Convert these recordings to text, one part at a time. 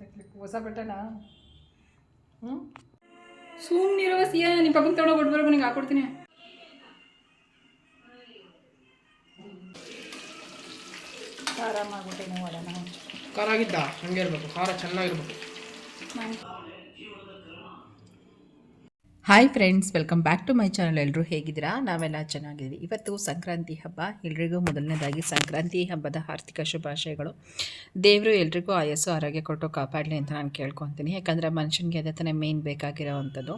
ತಕ್ಲಿಕ್ಕೆ ಹೊಸ ಬಟ್ಟೆನ? ಹ್ಞೂ ಸುಮ್ಮನಿರೋ ಸಿಯ ನಿಮ್ಮ ಪಕ್ಕಕ್ಕೆ ತೊಗೊಂಡು ಕೊಟ್ಬರ್ಬೇಕು ನಿಂಗೆ ಹಾಕೊಡ್ತೀನಿ. ಖಾರ ಮಾಡ್ಬಿಟ್ಟೆ ನೋಡೋಣ ಖಾರ ಆಗಿದ್ದ? ಹಂಗೆ ಇರಬೇಕು ಖಾರ ಚೆನ್ನಾಗಿರ್ಬೇಕು. Hi friends welcome back to my channel ಎಲ್ಲರೂ ಹೇಗಿದ್ದೀರಾ? ನಾವೆಲ್ಲ ಚೆನ್ನಾಗಿದ್ದೀವಿ. ಇವತ್ತು ಸಂಕ್ರಾಂತಿ ಹಬ್ಬ. ಎಲ್ರಿಗೂ ಮೊದಲನೇದಾಗಿ ಸಂಕ್ರಾಂತಿ ಹಬ್ಬದ ಆರ್ಥಿಕ ಶುಭಾಶಯಗಳು. ದೇವರು ಎಲ್ರಿಗೂ ಆಯಸ್ಸು, ಆರೋಗ್ಯ ಕೊಟ್ಟು ಕಾಪಾಡಲಿ ಅಂತ ನಾನು ಕೇಳ್ಕೊತೀನಿ. ಯಾಕಂದರೆ ಮನುಷ್ಯನಿಗೆ ಅದೇ ತಾನೇ ಮೇನ್ ಬೇಕಾಗಿರೋವಂಥದ್ದು.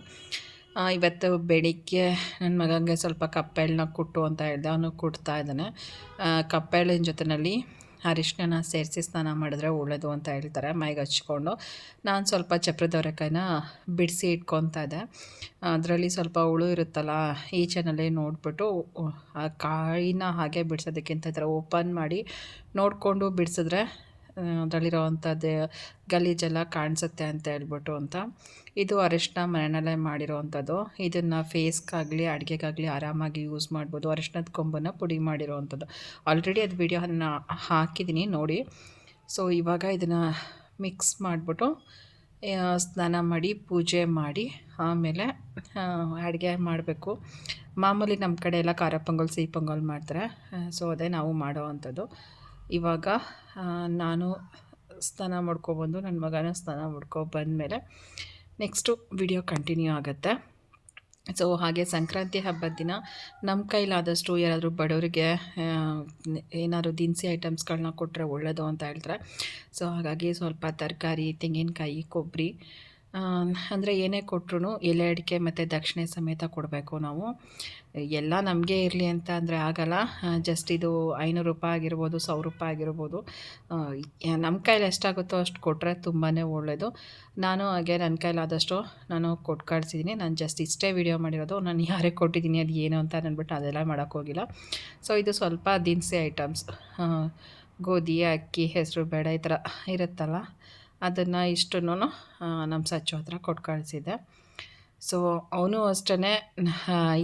ಇವತ್ತು ಬೆಳಿಗ್ಗೆ ನನ್ನ ಮಗನಿಗೆ ಸ್ವಲ್ಪ ಕಪ್ಪೆಳನ್ನ ಕುಟ್ಟು ಅಂತ ಹೇಳಿದೆ. ಅವನು ಕುಟ್ತಾ ಇದ್ದಾನೆ. ಕಪ್ಪೆಳಿನ ಜೊತೆಯಲ್ಲಿ ಅರಿಶಿನ ಸೇರಿಸಿ ಸ್ನಾನ ಮಾಡಿದ್ರೆ ಒಳ್ಳೆಯದು ಅಂತ ಹೇಳ್ತಾರೆ. ಮೈಗೆ ಹಚ್ಕೊಂಡು ನಾನು ಸ್ವಲ್ಪ ಚಪ್ರದವರೆಕಾಯಿನ ಬಿಡಿಸಿ ಇಟ್ಕೊತಾ ಇದ್ದೆ. ಅದರಲ್ಲಿ ಸ್ವಲ್ಪ ಹುಳು ಇರುತ್ತಲ್ಲ ಈಚೆನಲ್ಲೇ ನೋಡಿಬಿಟ್ಟು, ಆ ಕಾಯಿನ ಹಾಗೆ ಬಿಡಿಸೋದಕ್ಕಿಂತ ಈ ಥರ ಓಪನ್ ಮಾಡಿ ನೋಡಿಕೊಂಡು ಬಿಡಿಸಿದ್ರೆ ಅದರಲ್ಲಿರೋವಂಥದ್ದು ಗಲೀಜೆಲ್ಲ ಕಾಣಿಸುತ್ತೆ ಅಂತ ಹೇಳ್ಬಿಟ್ಟು ಅಂತ. ಇದು ಅರಿಶಿನ ಮನೆಯಲ್ಲೇ ಮಾಡಿರೋವಂಥದ್ದು. ಇದನ್ನು ಫೇಸ್ಗಾಗಲಿ, ಅಡುಗೆಗಾಗಲಿ ಆರಾಮಾಗಿ ಯೂಸ್ ಮಾಡ್ಬೋದು. ಅರಿಶಿನದ ಕೊಂಬನ್ನು ಪುಡಿ ಮಾಡಿರೋವಂಥದ್ದು. ಆಲ್ರೆಡಿ ಅದು ವಿಡಿಯೋನ ಹಾಕಿದ್ದೀನಿ ನೋಡಿ. ಸೊ ಇವಾಗ ಇದನ್ನು ಮಿಕ್ಸ್ ಮಾಡಿಬಿಟ್ಟು ಸ್ನಾನ ಮಾಡಿ, ಪೂಜೆ ಮಾಡಿ, ಆಮೇಲೆ ಅಡುಗೆ ಮಾಡಬೇಕು. ಮಾಮೂಲಿ ನಮ್ಮ ಕಡೆ ಎಲ್ಲ ಖಾರ ಪೊಂಗಲ್, ಸಿಹಿ ಪೊಂಗಲ್ ಮಾಡ್ತಾರೆ. ಸೊ ಅದೇ ನಾವು ಮಾಡೋ ಅಂಥದ್ದು. ಇವಾಗ ನಾನು ಸ್ನಾನ ಮಾಡ್ಕೊಬಂದು ನನ್ನ ಮಗನ ಸ್ನಾನ ಮಾಡ್ಕೊ ಬಂದಮೇಲೆ ನೆಕ್ಸ್ಟು ವಿಡಿಯೋ ಕಂಟಿನ್ಯೂ ಆಗುತ್ತೆ. ಸೊ ಹಾಗೆ ಸಂಕ್ರಾಂತಿ ಹಬ್ಬದ ದಿನ ನಮ್ಮ ಕೈಲಾದಷ್ಟು ಯಾರಾದರೂ ಬಡವರಿಗೆ ಏನಾದರೂ ದಿನಸಿ ಐಟಮ್ಸ್ಗಳನ್ನ ಕೊಟ್ಟರೆ ಒಳ್ಳೆಯದು ಅಂತ ಹೇಳ್ತಾರೆ. ಸೊ ಹಾಗಾಗಿ ಸ್ವಲ್ಪ ತರಕಾರಿ, ತೆಂಗಿನಕಾಯಿ ಕೊಬ್ಬರಿ ಅಂದರೆ ಏನೇ ಕೊಟ್ರೂ ಎಲೆ ಅಡಿಕೆ ಮತ್ತು ದಕ್ಷಿಣೆ ಸಮೇತ ಕೊಡಬೇಕು ನಾವು. ಎಲ್ಲ ನಮಗೆ ಇರಲಿ ಅಂತ ಅಂದರೆ ಆಗಲ್ಲ. ಜಸ್ಟ್ ಇದು ಐನೂರು ರೂಪಾಯಿ ಆಗಿರ್ಬೋದು, ಸಾವಿರ ರೂಪಾಯಿ ಆಗಿರ್ಬೋದು. ನಮ್ಮ ಕೈಲಿ ಎಷ್ಟಾಗುತ್ತೋ ಅಷ್ಟು ಕೊಟ್ಟರೆ ತುಂಬಾ ಒಳ್ಳೆಯದು ನಾನು ಹಾಗೆ ನನ್ನ ಕೈಲಾದಷ್ಟು ನಾನು ಕೊಟ್ಟು ಕಳಿಸಿದ್ದೀನಿ ನಾನು ಜಸ್ಟ್ ಇಷ್ಟೇ ವಿಡಿಯೋ ಮಾಡಿರೋದು. ನಾನು ಯಾರೇ ಕೊಟ್ಟಿದ್ದೀನಿ ಅದು ಏನು ಅಂತ ಅಂದ್ಬಿಟ್ಟು ಅದೆಲ್ಲ ಮಾಡೋಕ್ಕೋಗಿಲ್ಲ ಸೊ ಇದು ಸ್ವಲ್ಪ ದಿನಸಿ ಐಟಮ್ಸ್ ಗೋಧಿ, ಅಕ್ಕಿ, ಹೆಸರು, ಬೇಡ ಈ ಥರ ಇರುತ್ತಲ್ಲ. ಅದನ್ನು ಇಷ್ಟನ್ನು ನಮ್ಮ ಸಚ್ಚು ಹತ್ರ ಕೊಟ್ಟು ಕಳಿಸಿದ್ದೆ. ಸೊ ಅವನು ಅಷ್ಟೇ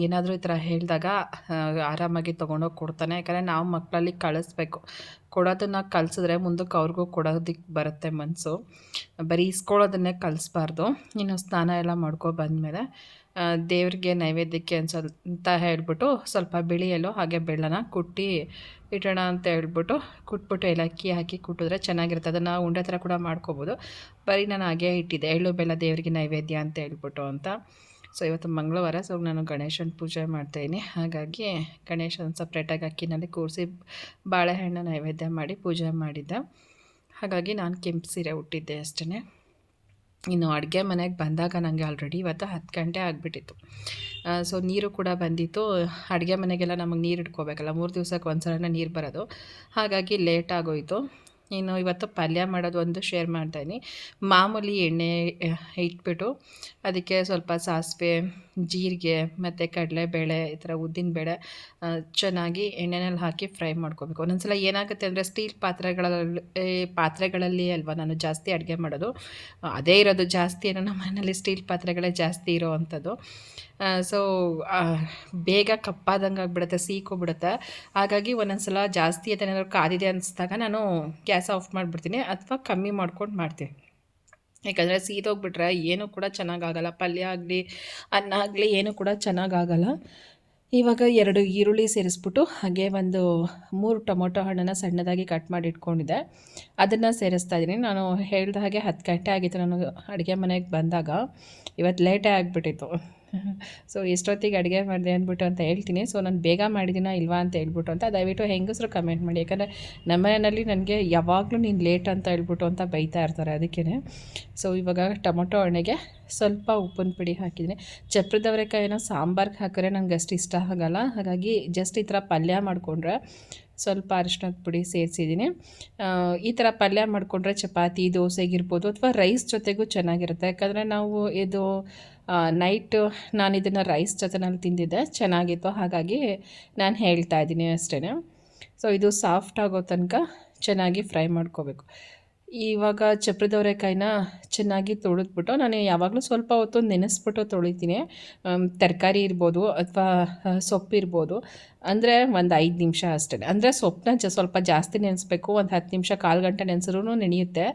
ಏನಾದರೂ ಈ ಥರ ಹೇಳಿದಾಗ ಆರಾಮಾಗಿ ತೊಗೊಂಡೋಗಿ ಕೊಡ್ತಾನೆ. ಯಾಕಂದರೆ ನಾವು ಮಕ್ಕಳಲ್ಲಿ ಕಳಿಸ್ಬೇಕು. ಕೊಡೋದನ್ನು ಕಲಿಸಿದ್ರೆ ಮುಂದಕ್ಕೆ ಅವ್ರಿಗೂ ಕೊಡೋದಕ್ಕೆ ಬರುತ್ತೆ ಮನಸ್ಸು ಬರೀ ಇಸ್ಕೊಳ್ಳೋದನ್ನೇ ಕಲಿಸ್ಬಾರ್ದು ಇನ್ನು ಸ್ನಾನ ಎಲ್ಲ ಮಾಡ್ಕೊ ಬಂದಮೇಲೆ ದೇವ್ರಿಗೆ ನೈವೇದ್ಯಕ್ಕೆ ಅನ್ಸಲ್ ಅಂತ ಹೇಳ್ಬಿಟ್ಟು ಸ್ವಲ್ಪ ಬಿಳಿ ಎಲ್ಲೋ ಹಾಗೆ ಬೆಳ್ಳನ ಕುಟ್ಟಿ ಇಟ್ಟೋಣ ಅಂತ ಹೇಳ್ಬಿಟ್ಟು ಕುಟ್ಬಿಟ್ಟು ಏಲಕ್ಕಿ ಹಾಕಿ ಕುಟ್ಟಿದ್ರೆ ಚೆನ್ನಾಗಿರುತ್ತೆ. ಅದನ್ನು ಉಂಡೆ ಥರ ಕೂಡ ಮಾಡ್ಕೋಬೋದು. ಬರೀ ನಾನು ಹಾಗೆ ಇಟ್ಟಿದ್ದೆ. ಎಳ್ಳು ಬೆಲ್ಲ ದೇವರಿಗೆ ನೈವೇದ್ಯ ಅಂತ ಹೇಳ್ಬಿಟ್ಟು ಅಂತ. ಸೊ ಇವತ್ತು ಮಂಗಳವಾರ ಸೊ ನಾನು ಗಣೇಶನ ಪೂಜೆ ಮಾಡ್ತಾಯಿದ್ದೀನಿ. ಹಾಗಾಗಿ ಗಣೇಶನ ಸಪ್ರೇಟಾಗಿ ಅಕ್ಕಿನಲ್ಲಿ ಕೂರಿಸಿ ಬಾಳೆಹಣ್ಣು ನೈವೇದ್ಯ ಮಾಡಿ ಪೂಜೆ ಮಾಡಿದ್ದೆ. ಹಾಗಾಗಿ ನಾನು ಕೆಂಪು ಸೀರೆ ಹುಟ್ಟಿದ್ದೆ ಅಷ್ಟೇ ಇನ್ನು ಅಡುಗೆ ಮನೆಗೆ ಬಂದಾಗ ನನಗೆ ಆಲ್ರೆಡಿ ಇವತ್ತು ಹತ್ತು ಗಂಟೆ ಆಗಿಬಿಟ್ಟಿತ್ತು. ಸೊ ನೀರು ಕೂಡ ಬಂದಿತ್ತು. ಅಡುಗೆ ಮನೆಗೆಲ್ಲ ನಮಗೆ ನೀರು ಇಟ್ಕೋಬೇಕಲ್ಲ ಮೂರು ದಿವ್ಸಕ್ಕೆ ಒಂದು ಸಲ ನೀರು ಬರೋದು. ಹಾಗಾಗಿ ಲೇಟ್ ಆಗೋಯಿತು. ಇನ್ನು ಇವತ್ತು ಪಲ್ಯ ಮಾಡೋದು ಒಂದು ಶೇರ್ ಮಾಡ್ತಾಯಿನಿ ಮಾಮೂಲಿ ಎಣ್ಣೆ ಇಟ್ಬಿಟ್ಟು ಅದಕ್ಕೆ ಸ್ವಲ್ಪ ಸಾಸಿವೆ ಜೀರಿಗೆ ಮತ್ತು ಕಡಲೆಬೇಳೆ ಈ ಥರ ಉದ್ದಿನಬೇಳೆ ಚೆನ್ನಾಗಿ ಎಣ್ಣೆನಲ್ಲಿ ಹಾಕಿ ಫ್ರೈ ಮಾಡ್ಕೋಬೇಕು. ಒಂದೊಂದ್ಸಲ ಏನಾಗುತ್ತೆ ಅಂದರೆ ಸ್ಟೀಲ್ ಪಾತ್ರೆಗಳಲ್ಲಿ ಪಾತ್ರೆಗಳಲ್ಲಿ ಅಲ್ವಾ ನಾನು ಜಾಸ್ತಿ ಅಡುಗೆ ಮಾಡೋದು, ಅದೇ ಇರೋದು ಜಾಸ್ತಿ ಏನೋ ನಮ್ಮ ಮನೆಯಲ್ಲಿ ಸ್ಟೀಲ್ ಪಾತ್ರೆಗಳೇ ಜಾಸ್ತಿ ಇರೋ ಅಂಥದ್ದು. ಸೊ ಬೇಗ ಕಪ್ಪಾದಂಗೆ ಆಗಿಬಿಡುತ್ತೆ ಸೀಕೋಬಿಡುತ್ತೆ ಹಾಗಾಗಿ ಒಂದೊಂದು ಸಲ ಜಾಸ್ತಿ ಅದೇನಾದ್ರು ಕಾದಿದೆ ಅನಿಸ್ದಾಗ ನಾನು ಗ್ಯಾಸ್ ಆಫ್ ಮಾಡಿಬಿಡ್ತೀನಿ, ಅಥವಾ ಕಮ್ಮಿ ಮಾಡ್ಕೊಂಡು ಮಾಡ್ತೀನಿ. ಯಾಕಂದರೆ ಸೀದೋಗ್ಬಿಟ್ರೆ ಏನೂ ಕೂಡ ಚೆನ್ನಾಗಾಗಲ್ಲ. ಪಲ್ಯ ಆಗಲಿ, ಅನ್ನ ಆಗಲಿ ಏನೂ ಕೂಡ ಚೆನ್ನಾಗಾಗಲ್ಲ. ಇವಾಗ ಎರಡು ಈರುಳ್ಳಿ ಸೇರಿಸ್ಬಿಟ್ಟು ಹಾಗೆ ಒಂದು ಮೂರು ಟೊಮೊಟೊ ಹಣ್ಣನ್ನು ಸಣ್ಣದಾಗಿ ಕಟ್ ಮಾಡಿ ಇಟ್ಕೊಂಡಿದ್ದೆ. ಅದನ್ನು ಸೇರಿಸ್ತಾ ಇದ್ದೀನಿ. ನಾನು ಹೇಳಿದ ಹಾಗೆ ಹತ್ತು ಗಂಟೆ ಆಗಿತ್ತು ನಾನು ಅಡುಗೆ ಮನೆಗೆ ಬಂದಾಗ. ಇವತ್ತು ಲೇಟೇ ಆಗಿಬಿಟ್ಟಿತ್ತು. ಸೊ ಎಷ್ಟೊತ್ತಿಗೆ ಅಡುಗೆ ಮಾಡಿದೆ ಅಂದ್ಬಿಟ್ಟು ಅಂತ ಹೇಳ್ತೀನಿ. ಸೊ ನಾನು ಬೇಗ ಮಾಡಿದ್ದೀನಾ ಇಲ್ವಾ ಅಂತ ಹೇಳ್ಬಿಟ್ಟು ಅಂತ ದಯವಿಟ್ಟು ಹೆಂಗಸರು ಕಮೆಂಟ್ ಮಾಡಿ. ಯಾಕಂದರೆ ನಮ್ಮ ಮನೆಯಲ್ಲಿ ನನಗೆ ಯಾವಾಗಲೂ ನೀನು ಲೇಟ್ ಅಂತ ಹೇಳ್ಬಿಟ್ಟು ಅಂತ ಬೈತಾ ಇರ್ತಾರೆ ಅದಕ್ಕೇ ಸೊ ಇವಾಗ ಟೊಮೊಟೊ ಹಣ್ಣಿಗೆ ಸ್ವಲ್ಪ ಉಪ್ಪಿನ ಪುಡಿ ಹಾಕಿದ್ದೀನಿ. ಚಪ್ರದವರೆಕಾಯಿನ ಸಾಂಬಾರ್ಗೆ ಹಾಕಿದ್ರೆ ನನಗೆ ಅಷ್ಟು ಇಷ್ಟ ಆಗಲ್ಲ. ಹಾಗಾಗಿ ಜಸ್ಟ್ ಈ ಥರ ಪಲ್ಯ ಮಾಡಿಕೊಂಡ್ರೆ ಸ್ವಲ್ಪ ಅರಿಶಿನದ ಪುಡಿ ಸೇರಿಸಿದ್ದೀನಿ. ಈ ಥರ ಪಲ್ಯ ಮಾಡಿಕೊಂಡ್ರೆ ಚಪಾತಿ, ದೋಸೆಗಿರ್ಬೋದು ಅಥವಾ ರೈಸ್ ಜೊತೆಗೂ ಚೆನ್ನಾಗಿರುತ್ತೆ. ಯಾಕಂದರೆ ನಾವು ಇದು ನೈಟು ನಾನು ಇದನ್ನು ರೈಸ್ ಜೊತೆನಲ್ಲಿ ತಿಂದಿದ್ದೆ. ಚೆನ್ನಾಗಿತ್ತು. ಹಾಗಾಗಿ ನಾನು ಹೇಳ್ತಾ ಇದ್ದೀನಿ ಅಷ್ಟೇ ಸೊ ಇದು ಸಾಫ್ಟ್ ಆಗೋ ತನಕ ಚೆನ್ನಾಗಿ ಫ್ರೈ ಮಾಡ್ಕೋಬೇಕು. ಇವಾಗ ಚಪ್ರದವರೆಕಾಯಿನ ಚೆನ್ನಾಗಿ ತೊಳೆದ್ಬಿಟ್ಟು ನಾನು ಯಾವಾಗಲೂ ಸ್ವಲ್ಪ ಹೊತ್ತು ನೆನೆಸ್ಬಿಟ್ಟು ತೊಳಿತೀನಿ. ತರಕಾರಿ ಇರ್ಬೋದು ಅಥವಾ ಸೊಪ್ಪು ಇರ್ಬೋದು. ಅಂದರೆ ಒಂದು ಐದು ನಿಮಿಷ ಅಷ್ಟೇ. ಅಂದರೆ ಸೊಪ್ಪನ್ನ ಜ, ಸ್ವಲ್ಪ ಜಾಸ್ತಿ ನೆನೆಸ್ಬೇಕು. ಒಂದು ಹತ್ತು ನಿಮಿಷ, ಕಾಲು ಗಂಟೆ ನೆನೆಸಿದ್ರೂ ನೆನೆಯುತ್ತೆ.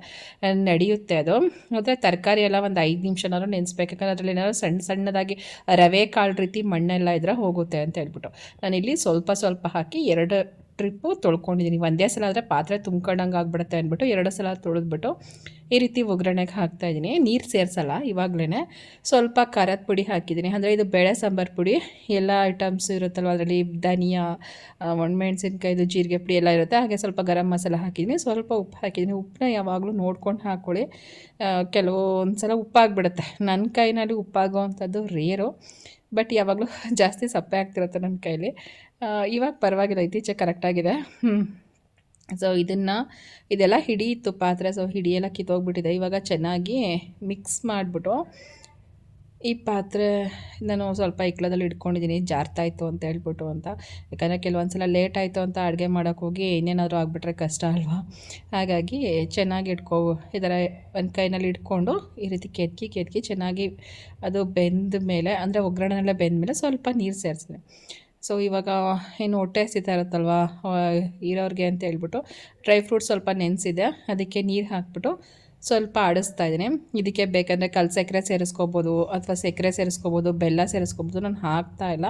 ನಡೆಯುತ್ತೆ ಅದು. ಮತ್ತು ತರಕಾರಿ ಎಲ್ಲ ಒಂದು ಐದು ನಿಮಿಷನಾದ್ರು ನೆನೆಸ್ಬೇಕು. ಯಾಕಂದರೆ ಅದರಲ್ಲಿ ಏನಾದ್ರು ಸಣ್ಣ ಸಣ್ಣದಾಗಿ ರವೆ ಕಾಳು ರೀತಿ ಮಣ್ಣೆಲ್ಲ ಇದ್ರೆ ಹೋಗುತ್ತೆ ಅಂತ ಹೇಳ್ಬಿಟ್ಟು. ನಾನಿಲ್ಲಿ ಸ್ವಲ್ಪ ಸ್ವಲ್ಪ ಹಾಕಿ ಎರಡು ಟ್ರಿಪ್ಪು ತೊಳ್ಕೊಂಡಿದ್ದೀನಿ ಒಂದೇ ಸಲ ಆದರೆ ಪಾತ್ರೆ ತುಂಬ್ಕೊಂಡಂಗೆ ಆಗ್ಬಿಡುತ್ತೆ ಅಂದ್ಬಿಟ್ಟು ಎರಡು ಸಲ ತೊಳೆದ್ಬಿಟ್ಟು ಈ ರೀತಿ ಒಗ್ಗರಣೆಗೆ ಹಾಕ್ತಾಯಿದ್ದೀನಿ ನೀರು ಸೇರಿಸಲ್ಲ ಇವಾಗಲೇ ಸ್ವಲ್ಪ ಖಾರದ ಪುಡಿ ಹಾಕಿದ್ದೀನಿ ಅಂದರೆ ಇದು ಬೇಳೆ ಸಾಂಬಾರು ಪುಡಿ. ಎಲ್ಲ ಐಟಮ್ಸ್ ಇರುತ್ತಲ್ವ ಅದರಲ್ಲಿ ಧನಿಯಾ ಒಣಮೆಣ್ಸಿನ್ಕಾಯ್ದು, ಜೀರಿಗೆ ಪುಡಿ ಎಲ್ಲ ಇರುತ್ತೆ. ಹಾಗೆ ಸ್ವಲ್ಪ ಗರಂ ಮಸಾಲ ಹಾಕಿದ್ದೀನಿ ಸ್ವಲ್ಪ ಉಪ್ಪು ಹಾಕಿದ್ದೀನಿ ಉಪ್ಪನ್ನ ಯಾವಾಗಲೂ ನೋಡ್ಕೊಂಡು ಹಾಕ್ಕೊಳ್ಳಿ ಕೆಲವೊಂದು ಸಲ ಉಪ್ಪಾಗ್ಬಿಡುತ್ತೆ. ನನ್ನ ಕೈನಲ್ಲಿ ಉಪ್ಪಾಗೋ ಅಂಥದ್ದು ರೇರು. ಬಟ್ ಯಾವಾಗಲೂ ಜಾಸ್ತಿ ಸಪ್ಪೆ ಆಗ್ತಿರುತ್ತೆ ನನ್ನ ಕೈಲಿ. ಆ, ಇವಾಗ ಪರವಾಗಿಲ್ಲ ಇತ್ತೀಚೆಗೆ ಕರೆಕ್ಟಾಗಿದೆ ಸೊ ಇದನ್ನು ಇದೆಲ್ಲ ಹಿಡಿ ಹಿಡಿಯಿತ್ತು ಪಾತ್ರೆ ಸೊ ಹಿಡಿಯೆಲ್ಲ ಕಿತ್ತೋಗ್ಬಿಟ್ಟಿದೆ. ಇವಾಗ ಚೆನ್ನಾಗಿ ಮಿಕ್ಸ್ ಮಾಡಿಬಿಟ್ಟು ಈ ಪಾತ್ರೆ ನಾನು ಸ್ವಲ್ಪ ಇಕ್ಕಳದಲ್ಲಿ ಇಟ್ಕೊಂಡಿದ್ದೀನಿ ಜಾರ್ತಾಯಿತ್ತು ಅಂತ ಹೇಳ್ಬಿಟ್ಟು ಅಂತ. ಯಾಕಂದರೆ ಕೆಲವೊಂದು ಸಲ ಲೇಟ್ ಆಯಿತು ಅಂತ ಅಡುಗೆ ಮಾಡೋಕ್ಕೆ ಹೋಗಿ ಇನ್ನೇನಾದರೂ ಆಗಿಬಿಟ್ರೆ ಕಷ್ಟ ಅಲ್ವಾ? ಹಾಗಾಗಿ ಚೆನ್ನಾಗಿ ಇಟ್ಕೋ, ಈ ಥರ ಒಂದು ಕೈನಲ್ಲಿ ಇಟ್ಕೊಂಡು ಈ ರೀತಿ ಕೆತ್ಕಿ ಕೆತ್ಕಿ ಚೆನ್ನಾಗಿ ಅದು ಬೆಂದ ಮೇಲೆ, ಅಂದರೆ ಒಗ್ಗರಣೆಲ್ಲ ಬೆಂದ ಮೇಲೆ ಸ್ವಲ್ಪ ನೀರು ಸೇರಿಸಿದೆ ಸೊ ಇವಾಗ ಏನು ಹೊಟ್ಟೆ ಹಸಿತಾ ಇರುತ್ತಲ್ವ ಇರೋರಿಗೆ ಅಂತ ಹೇಳ್ಬಿಟ್ಟು, ಡ್ರೈ ಫ್ರೂಟ್ಸ್ ಸ್ವಲ್ಪ ನೆನೆಸಿದೆ, ಅದಕ್ಕೆ ನೀರು ಹಾಕ್ಬಿಟ್ಟು ಸ್ವಲ್ಪ ಆಡಿಸ್ತಾ ಇದ್ದೀನಿ. ಇದಕ್ಕೆ ಬೇಕಂದರೆ ಕಲ್ ಸಕ್ಕರೆ ಸೇರಿಸ್ಕೋಬೋದು ಅಥವಾ ಸಕ್ಕರೆ ಸೇರಿಸ್ಕೋಬೋದು, ಬೆಲ್ಲ ಸೇರಿಸ್ಕೋಬೋದು, ನಾನು ಹಾಕ್ತಾ ಇಲ್ಲ.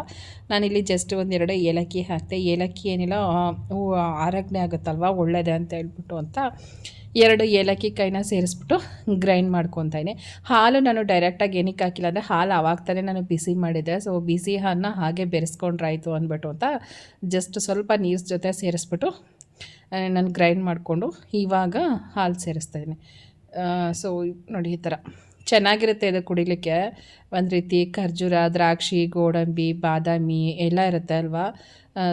ನಾನಿಲ್ಲಿ ಜಸ್ಟ್ ಒಂದೆರಡು ಏಲಕ್ಕಿ ಹಾಕ್ತೆ. ಏಲಕ್ಕಿ ಏನಿಲ್ಲ ಆರೋಗ್ಯ ಆಗುತ್ತಲ್ವ ಒಳ್ಳೆಯದೇ ಅಂತ ಹೇಳ್ಬಿಟ್ಟು ಅಂತ ಎರಡು ಏಲಕ್ಕಿ ಕೈನ ಸೇರಿಸ್ಬಿಟ್ಟು ಗ್ರೈಂಡ್ ಮಾಡ್ಕೊತಾ ಇದ್ದೀನಿ. ಹಾಲು ನಾನು ಡೈರೆಕ್ಟಾಗಿ ಏನಕ್ಕೆ ಹಾಕಿಲ್ಲ ಅಂದರೆ, ಹಾಲು ಆವಾಗ ತಾನೇ ನಾನು ಬಿಸಿ ಮಾಡಿದ್ದೆ. ಸೊ ಬಿಸಿ ಹಾಲನ್ನ ಹಾಗೆ ಬೆರೆಸ್ಕೊಂಡ್ರಾಯ್ತು ಅಂದ್ಬಿಟ್ಟು ಅಂತ ಜಸ್ಟ್ ಸ್ವಲ್ಪ ನೀರು ಜೊತೆ ಸೇರಿಸ್ಬಿಟ್ಟು ನಾನು ಗ್ರೈಂಡ್ ಮಾಡಿಕೊಂಡು ಇವಾಗ ಹಾಲು ಸೇರಿಸ್ತಾ ಇದ್ದೀನಿ. ಸೊ ನೋಡಿ ಈ ಥರ ಚೆನ್ನಾಗಿರುತ್ತೆ ಇದು ಕುಡಿಲಿಕ್ಕೆ. ಒಂದು ರೀತಿ ಖರ್ಜೂರ, ದ್ರಾಕ್ಷಿ, ಗೋಡಂಬಿ, ಬಾದಾಮಿ ಎಲ್ಲ ಇರುತ್ತೆ ಅಲ್ವಾ?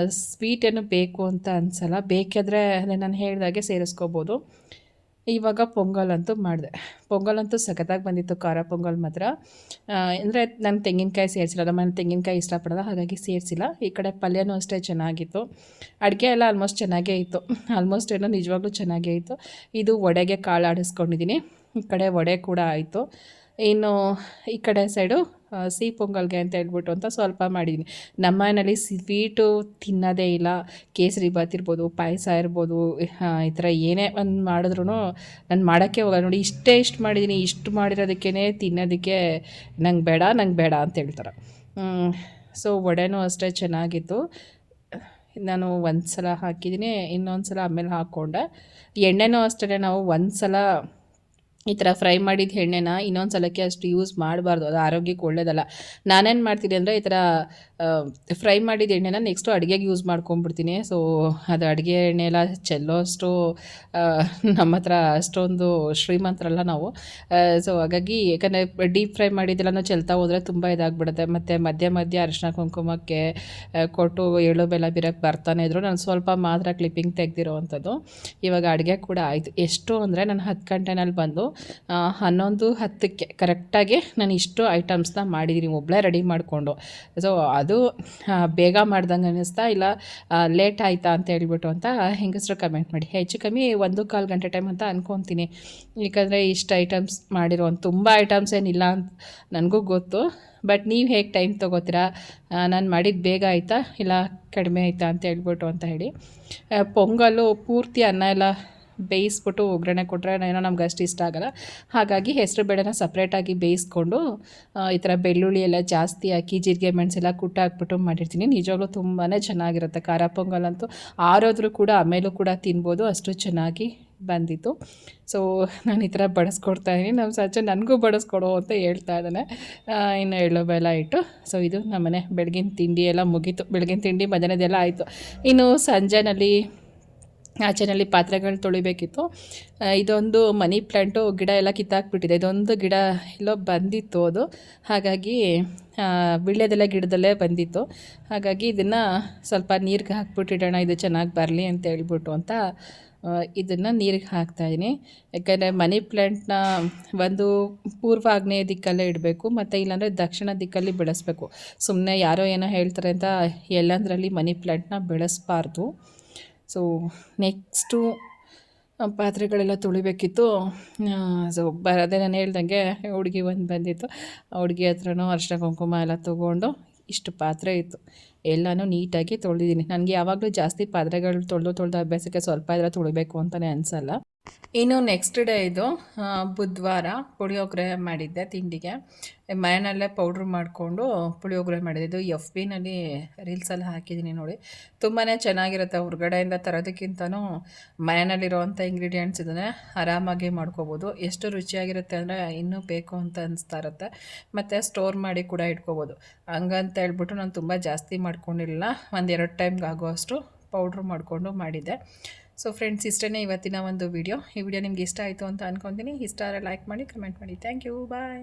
ಸ್ವೀಟ್ ಏನು ಬೇಕು ಅಂತ ಅನ್ಸಲ್ಲ. ಬೇಕಾದರೆ ಅದೇ ನಾನು ಹೇಳಿದಾಗೆ ಸೇರಿಸ್ಕೋಬೋದು. ಇವಾಗ ಪೊಂಗಲ್ ಅಂತೂ ಮಾಡಿದೆ. ಪೊಂಗಲ್ ಅಂತೂ ಸಖತ್ತಾಗಿ ಬಂದಿತ್ತು ಖಾರ ಪೊಂಗಲ್ ಮಾತ್ರ. ಅಂದರೆ ನಾನು ತೆಂಗಿನಕಾಯಿ ಸೇರಿಸಿಲ್ಲ ನಾನು ತೆಂಗಿನಕಾಯಿ ಇಷ್ಟಪಡೋಲ್ಲ, ಹಾಗಾಗಿ ಸೇರಿಸಿಲ್ಲ. ಈ ಕಡೆ ಪಲ್ಯನೂ ಅಷ್ಟೇ ಚೆನ್ನಾಗಿತ್ತು. ಅಡುಗೆ ಎಲ್ಲ ಆಲ್ಮೋಸ್ಟ್ ಚೆನ್ನಾಗೇ ಇತ್ತು. ಆಲ್ಮೋಸ್ಟ್ ಏನೋ ನಿಜವಾಗ್ಲೂ ಚೆನ್ನಾಗೇ ಇತ್ತು. ಇದು ವಡೆಗೆ ಕಾಳು ಆಡಿಸ್ಕೊಂಡಿದ್ದೀನಿ ಈ ಕಡೆ ವಡೆ ಕೂಡ ಆಯಿತು. ಇನ್ನು ಈ ಕಡೆ ಸೈಡು ಸಿಹಿ ಪೊಂಗಲ್ಗೆ ಅಂತ ಹೇಳ್ಬಿಟ್ಟು ಅಂತ ಸ್ವಲ್ಪ ಮಾಡಿದ್ದೀನಿ ನಮ್ಮ ಮನೇಲಿ ಸ್ವೀಟು ತಿನ್ನೋದೇ ಇಲ್ಲ. ಕೇಸರಿ ಬಾತ್ ಇರ್ಬೋದು, ಪಾಯಸ ಇರ್ಬೋದು ಈ ಥರ ಏನೇ ಒಂದು ಮಾಡಿದ್ರು ನಾನು ಮಾಡೋಕ್ಕೆ ಹೋಗಲ್ಲ. ನೋಡಿ, ಇಷ್ಟೇ ಇಷ್ಟು ಮಾಡಿದ್ದೀನಿ ಇಷ್ಟು ಮಾಡಿರೋದಕ್ಕೇ ತಿನ್ನೋದಕ್ಕೆ ನಂಗೆ ಬೇಡ ನಂಗೆ ಬೇಡ ಅಂತ ಹೇಳ್ತಾರೆ. ಸೊ ವಡೆನೂ ಅಷ್ಟೇ ಚೆನ್ನಾಗಿತ್ತು. ನಾನು ಒಂದು ಸಲ ಹಾಕಿದ್ದೀನಿ ಇನ್ನೊಂದು ಸಲ ಆಮೇಲೆ ಹಾಕ್ಕೊಂಡೆ. ಎಣ್ಣೆನೂ ಅಷ್ಟೇ ನಾವು ಒಂದು ಸಲ ಈ ಥರ ಫ್ರೈ ಮಾಡಿದ ಎಣ್ಣೆನ ಇನ್ನೊಂದು ಸಲಕ್ಕೆ ಅಷ್ಟು ಯೂಸ್ ಮಾಡಬಾರ್ದು. ಅದು ಆರೋಗ್ಯಕ್ಕೆ ಒಳ್ಳೇದಲ್ಲ. ನಾನೇನು ಮಾಡ್ತೀನಿ ಅಂದರೆ ಈ ಥರ ಫ್ರೈ ಮಾಡಿದ ಎಣ್ಣೆನ ನೆಕ್ಸ್ಟು ಅಡುಗೆಗೆ ಯೂಸ್ ಮಾಡ್ಕೊಂಬಿಡ್ತೀನಿ ಸೊ ಅದು ಅಡುಗೆ ಎಣ್ಣೆ ಎಲ್ಲ ಚೆಲ್ಲೋಷ್ಟು ಅಷ್ಟು ನಮ್ಮ ಹತ್ರ ಅಷ್ಟೊಂದು ಶ್ರೀಮಂತರಲ್ಲ ನಾವು. ಸೊ ಹಾಗಾಗಿ ಯಾಕಂದರೆ ಡೀಪ್ ಫ್ರೈ ಮಾಡಿದ್ದೆಲ್ಲನೂ ಚೆಲ್ತಾ ಹೋದರೆ ತುಂಬ ಇದಾಗ್ಬಿಡುತ್ತೆ. ಮತ್ತು ಮಧ್ಯ ಮಧ್ಯ ಅರಿಶಿನ ಕುಂಕುಮಕ್ಕೆ ಕೊಟ್ಟು ಎಳ್ಳು ಬೆಲ್ಲ ಬಿರಕ್ಕೆ ಬರ್ತಾನೆ ಇದ್ರು ನಾನು ಸ್ವಲ್ಪ ಮಾತ್ರ ಕ್ಲಿಪ್ಪಿಂಗ್ ತೆಗ್ದಿರೋ ಅಂಥದ್ದು ಇವಾಗ ಅಡುಗೆ ಕೂಡ ಆಯಿತು. ಎಷ್ಟು ಅಂದರೆ ನಾನು ಹತ್ತು ಗಂಟೆನಲ್ಲಿ ಬಂದು ಹನ್ನೊಂದು, ಹತ್ತಕ್ಕೆ ಕರೆಕ್ಟಾಗಿ ನಾನು ಇಷ್ಟು ಐಟಮ್ಸ್ನ ಮಾಡಿದ್ದೀನಿ ಒಬ್ಬಳೇ ರೆಡಿ ಮಾಡಿಕೊಂಡು. ಸೊ ಅದು ಬೇಗ ಮಾಡ್ದಂಗೆ ಅನ್ನಿಸ್ತಾ ಇಲ್ಲ ಲೇಟ್ ಆಯಿತಾ ಅಂತ ಹೇಳ್ಬಿಟ್ಟು ಅಂತ ಹೆಂಗಸರು ಕಮೆಂಟ್ ಮಾಡಿ. ಹೆಚ್ಚು ಕಮ್ಮಿ ಒಂದು ಕಾಲು ಗಂಟೆ ಟೈಮ್ ಅಂತ ಅನ್ಕೊತೀನಿ. ಯಾಕಂದರೆ ಇಷ್ಟು ಐಟಮ್ಸ್ ಮಾಡಿರೋ ತುಂಬ ಐಟಮ್ಸ್ ಏನಿಲ್ಲ ಅಂತ ನನಗೂ ಗೊತ್ತು. ಬಟ್ ನೀವು ಹೇಗೆ ಟೈಮ್ ತೊಗೋತೀರಾ? ನಾನು ಮಾಡಿದ್ದು ಬೇಗ ಆಯಿತಾ? ಇಲ್ಲ ಕಡಿಮೆ ಆಯಿತಾ ಅಂತ ಹೇಳ್ಬಿಟ್ಟು ಅಂತ ಹೇಳಿ. ಪೊಂಗಲು ಪೂರ್ತಿ ಅನ್ನ ಎಲ್ಲ ಬೇಯಿಸ್ಬಿಟ್ಟು ಒಗ್ಗರಣೆ ಕೊಟ್ಟರೆ ಏನೋ ನಮ್ಗೆ ಅಷ್ಟು ಇಷ್ಟ ಆಗಲ್ಲ. ಹಾಗಾಗಿ ಹೆಸರು ಬೇಳೆನ ಸಪ್ರೇಟಾಗಿ ಬೇಯಿಸ್ಕೊಂಡು ಈ ಥರ ಬೆಳ್ಳುಳ್ಳಿ ಎಲ್ಲ ಜಾಸ್ತಿ ಹಾಕಿ, ಜೀರಿಗೆ ಮೆಣಸೆಲ್ಲ ಕುಟ್ಟ ಹಾಕ್ಬಿಟ್ಟು ಮಾಡಿರ್ತೀನಿ. ನಿಜವಾಗ್ಲೂ ತುಂಬಾ ಚೆನ್ನಾಗಿರುತ್ತೆ. ಖಾರ ಪೊಂಗಲ್ ಅಂತೂ ಆರೋದ್ರೂ ಕೂಡ, ಆಮೇಲೂ ಕೂಡ ತಿನ್ಬೋದು. ಅಷ್ಟು ಚೆನ್ನಾಗಿ ಬಂದಿತ್ತು. ಸೊ ನಾನು ಈ ಥರ ಬಡಿಸ್ಕೊಡ್ತಾ ಇದ್ದೀನಿ. ನಮ್ಮ ಸಚ್ಚ ನನಗೂ ಬಡಿಸ್ಕೊಡು ಅಂತ ಹೇಳ್ತಾ ಇದ್ದಾನೆ. ಇನ್ನು ಎಳ್ಳು ಬೆಲ್ಲ ಇಟ್ಟು ಸೊ ಇದು ನಮ್ಮನೆ ಬೆಳಗಿನ ತಿಂಡಿ ಎಲ್ಲ ಮುಗೀತು. ಬೆಳಗಿನ ತಿಂಡಿ ಮಧ್ಯಾಹ್ನದೆಲ್ಲ ಆಯಿತು. ಇನ್ನು ಸಂಜೆನಲ್ಲಿ ಆಚೆನಲ್ಲಿ ಪಾತ್ರೆಗಳು ತೊಳಿಬೇಕಿತ್ತು. ಇದೊಂದು ಮನಿ ಪ್ಲ್ಯಾಂಟು ಗಿಡ ಎಲ್ಲ ಕಿತ್ತಾಕ್ಬಿಟ್ಟಿದೆ. ಇದೊಂದು ಗಿಡ ಎಲ್ಲೋ ಬಂದಿತ್ತು ಅದು. ಹಾಗಾಗಿ ವೀಳ್ಯದೆಲೆ ಗಿಡದಲ್ಲೇ ಬಂದಿತ್ತು. ಹಾಗಾಗಿ ಇದನ್ನು ಸ್ವಲ್ಪ ನೀರಿಗೆ ಹಾಕ್ಬಿಟ್ಟಿಡೋಣ, ಇದು ಚೆನ್ನಾಗಿ ಬರಲಿ ಅಂತ ಹೇಳ್ಬಿಟ್ಟು ಅಂತ ಇದನ್ನು ನೀರಿಗೆ ಹಾಕ್ತಾಯಿದ್ದೀನಿ ಯಾಕಂದರೆ ಮನಿ ಪ್ಲ್ಯಾಂಟ್ನ ಒಂದು ಪೂರ್ವ ಆಗ್ನೇಯ ದಿಕ್ಕಲ್ಲೇ ಇಡಬೇಕು, ಮತ್ತು ಇಲ್ಲಾಂದರೆ ದಕ್ಷಿಣ ದಿಕ್ಕಲ್ಲಿ ಬೆಳೆಸಬೇಕು. ಸುಮ್ಮನೆ ಯಾರೋ ಏನೋ ಹೇಳ್ತಾರೆ ಅಂತ ಎಲ್ಲಂದರಲ್ಲಿ ಮನಿ ಪ್ಲ್ಯಾಂಟ್ನ ಬೆಳೆಸಬಾರ್ದು. ಸೊ ನೆಕ್ಸ್ಟು ಪಾತ್ರೆಗಳೆಲ್ಲ ತೊಳಿಬೇಕಿತ್ತು. ಸೊ ಬರದೆ ನಾನು ಹೇಳ್ದಂಗೆ ಹುಡುಗಿ ಒಂದು ಬಂದಿತ್ತು. ಹುಡುಗಿ ಹತ್ರನೂ ಅರಿಶಿನ ಕುಂಕುಮ ಎಲ್ಲ ತೊಗೊಂಡು ಇಷ್ಟು ಪಾತ್ರೆ ಇತ್ತು. ಎಲ್ಲನೂ ನೀಟಾಗಿ ತೊಳೆದಿದ್ದೀನಿ. ನನಗೆ ಯಾವಾಗಲೂ ಜಾಸ್ತಿ ಪಾತ್ರೆಗಳು ತೊಳೆದು ತೊಳೆದು ಅಭ್ಯಾಸಕ್ಕೆ ಸ್ವಲ್ಪ ಇದ್ರೆ ತೊಳಿಬೇಕು ಅಂತಲೇ ಅನಿಸಲ್ಲ. ಇನ್ನು ನೆಕ್ಸ್ಟ್ ಡೇ ಇದು ಬುಧವಾರ ಪುಳಿಯೋಗರೆ ಮಾಡಿದ್ದೆ ತಿಂಡಿಗೆ. ಮನೆಯಲ್ಲೇ ಪೌಡ್ರ್ ಮಾಡಿಕೊಂಡು ಪುಳಿಯೋಗರೆ ಮಾಡಿದ್ದೆ. ಇದು ಎಫ್ ಬಿನಲ್ಲಿ ರೀಲ್ಸಲ್ಲಿ ಹಾಕಿದ್ದೀನಿ ನೋಡಿ. ತುಂಬಾ ಚೆನ್ನಾಗಿರುತ್ತೆ ಹೊರಗಡೆಯಿಂದ ತರೋದಕ್ಕಿಂತನೂ ಮನೆಯಲ್ಲಿರುವಂಥ ಇಂಗ್ರೀಡಿಯೆಂಟ್ಸ್ ಇದನ್ನೇ ಆರಾಮಾಗಿ ಮಾಡ್ಕೋಬೋದು. ಎಷ್ಟು ರುಚಿಯಾಗಿರುತ್ತೆ ಅಂದರೆ ಇನ್ನೂ ಬೇಕು ಅಂತ ಅನಿಸ್ತಾ ಇರುತ್ತೆ. ಮತ್ತು ಸ್ಟೋರ್ ಮಾಡಿ ಕೂಡ ಇಟ್ಕೋಬೋದು. ಹಂಗಂತ ಹೇಳ್ಬಿಟ್ಟು ನಾನು ತುಂಬ ಜಾಸ್ತಿ ಮಾಡ್ಕೊಂಡಿರಲಿಲ್ಲ ಒಂದೆರಡು ಟೈಮ್ಗೆ ಆಗುವಷ್ಟು ಪೌಡ್ರ್ ಮಾಡಿಕೊಂಡು ಮಾಡಿದ್ದೆ. ಸೊ ಫ್ರೆಂಡ್ಸ್ ಇಷ್ಟೇ ಇವತ್ತಿನ ಒಂದು ವಿಡಿಯೋ ಈ ವಿಡಿಯೋ ನಿಮ್ಗೆ ಇಷ್ಟ ಆಯಿತು ಅಂತ ಅನ್ಕೊತೀನಿ. ಇಷ್ಟ ಆದರೆ ಲೈಕ್ ಮಾಡಿ ಕಮೆಂಟ್ ಮಾಡಿ. Thank you bye